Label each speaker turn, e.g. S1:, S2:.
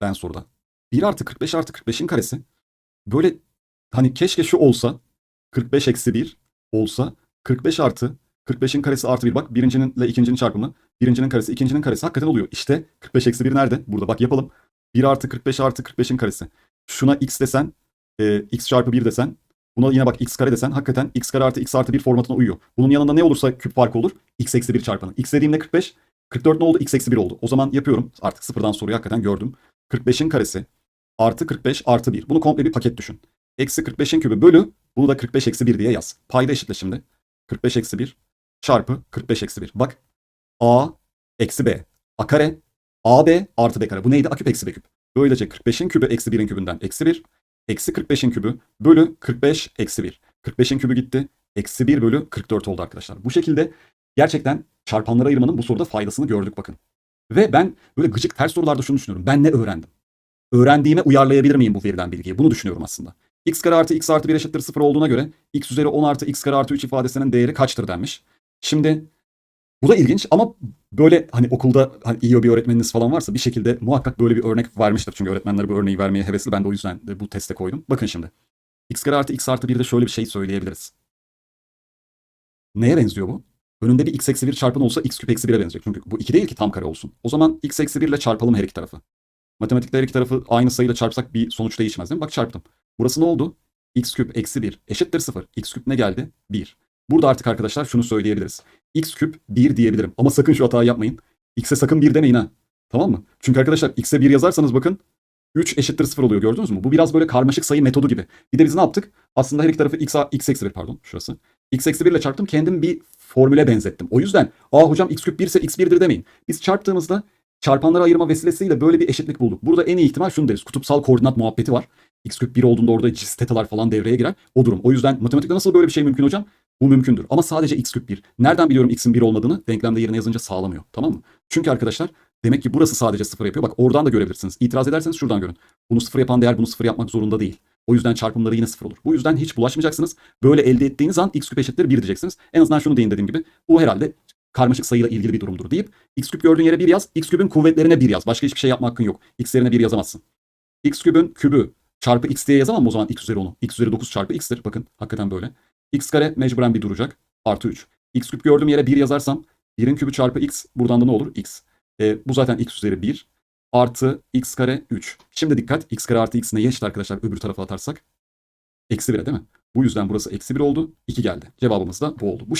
S1: ben soruda. 1 artı 45 artı 45'in karesi. Böyle hani keşke şu olsa 45 eksi 1 olsa 45 artı 45'in karesi artı 1 bak birincininle ikincinin çarpımı. Birincinin karesi ikincinin karesi hakikaten oluyor. İşte 45 eksi 1 nerede? Burada bak yapalım. 1 artı 45 artı 45'in karesi. Şuna x desen e, x çarpı 1 desen buna yine bak x kare desen hakikaten x kare artı x artı 1 formatına uyuyor. Bunun yanında ne olursa küp farkı olur. x eksi 1 çarpanı. x dediğimde 45. 44 ne oldu? x eksi 1 oldu. O zaman yapıyorum. Artık sıfırdan soruyu hakikaten gördüm. 45'in karesi artı 45 artı 1. Bunu komple bir paket düşün. Eksi 45'in kübü bölü bunu da 45 eksi 1 diye yaz. Payda eşitle şimdi. 45 eksi 1 çarpı 45 eksi 1. Bak a eksi b. a kare ab artı b kare. Bu neydi? a küp eksi b küp. Böylece 45'in kübü eksi 1'in kübünden eksi 1. Eksi 45'in kübü bölü 45 eksi 1. 45'in kübü gitti. Eksi 1 bölü 44 oldu arkadaşlar. Bu şekilde gerçekten çarpanlara ayırmanın bu soruda faydasını gördük bakın. Ve ben böyle gıcık ters sorularda şunu düşünüyorum. Ben ne öğrendim? Öğrendiğime uyarlayabilir miyim bu verilen bilgiyi? Bunu düşünüyorum aslında. x kare artı x artı 1 eşittir 0 olduğuna göre x üzeri 10 artı x kare artı 3 ifadesinin değeri kaçtır denmiş. Şimdi bu da ilginç ama böyle hani okulda hani iyi bir öğretmeniniz falan varsa bir şekilde muhakkak böyle bir örnek vermiştir. Çünkü öğretmenler bu örneği vermeye hevesli. Ben de o yüzden de bu teste koydum. Bakın şimdi. x kare artı x artı 1'de şöyle bir şey söyleyebiliriz. Neye benziyor bu? Önünde bir x eksi 1 çarpın olsa x küp eksi 1'e benzeyecek. Çünkü bu 2 değil ki tam kare olsun. O zaman x eksi 1 ile çarpalım her iki tarafı. Matematikte her iki tarafı aynı sayıyla çarpsak bir sonuç değişmez değil mi? Bak çarptım. Burası ne oldu? x küp eksi 1 eşittir 0. x küp ne geldi? 1. Burada artık arkadaşlar şunu söyleyebiliriz. x küp 1 diyebilirim. Ama sakın şu hatayı yapmayın. x'e sakın 1 demeyin ha. Tamam mı? Çünkü arkadaşlar x'e 1 yazarsanız bakın 3 eşittir 0 oluyor gördünüz mü? Bu biraz böyle karmaşık sayı metodu gibi. Bir de biz ne yaptık? Aslında her iki tarafı x, x eksi 1 pardon şurası. x eksi 1 ile çarptım kendim bir formüle benzettim. O yüzden aa hocam x küp 1 ise x 1'dir demeyin. Biz çarptığımızda çarpanları ayırma vesilesiyle böyle bir eşitlik bulduk. Burada en iyi ihtimal şunu deriz. Kutupsal koordinat muhabbeti var. x küp 1 olduğunda orada cis tetalar falan devreye girer. O durum. O yüzden matematikte nasıl böyle bir şey mümkün hocam? Bu mümkündür. Ama sadece x küp 1. Nereden biliyorum x'in 1 olmadığını? Denklemde yerine yazınca sağlamıyor. Tamam mı? Çünkü arkadaşlar demek ki burası sadece 0 yapıyor. Bak oradan da görebilirsiniz. İtiraz ederseniz şuradan görün. Bunu 0 yapan değer bunu 0 yapmak zorunda değil. O yüzden çarpımları yine 0 olur. Bu yüzden hiç bulaşmayacaksınız. Böyle elde ettiğiniz an x küp eşittir 1 diyeceksiniz. En azından şunu deyin dediğim gibi. Bu herhalde karmaşık sayıyla ilgili bir durumdur deyip x küp gördüğün yere 1 yaz. x küpün kuvvetlerine 1 yaz. Başka hiçbir şey yapma hakkın yok. x yerine 1 yazamazsın. x küpün kübü çarpı x diye yazamam o zaman x üzeri 10'u? x üzeri 9 çarpı x'tir. Bakın hakikaten böyle. x kare mecburen bir duracak. Artı 3. x küp gördüğüm yere 1 yazarsam 1'in kübü çarpı x buradan da ne olur? x. E, bu zaten x üzeri 1 artı x kare 3. Şimdi dikkat x kare artı x neye eşit arkadaşlar öbür tarafa atarsak? Eksi 1'e değil mi? Bu yüzden burası eksi 1 oldu. 2 geldi. Cevabımız da bu oldu. Bu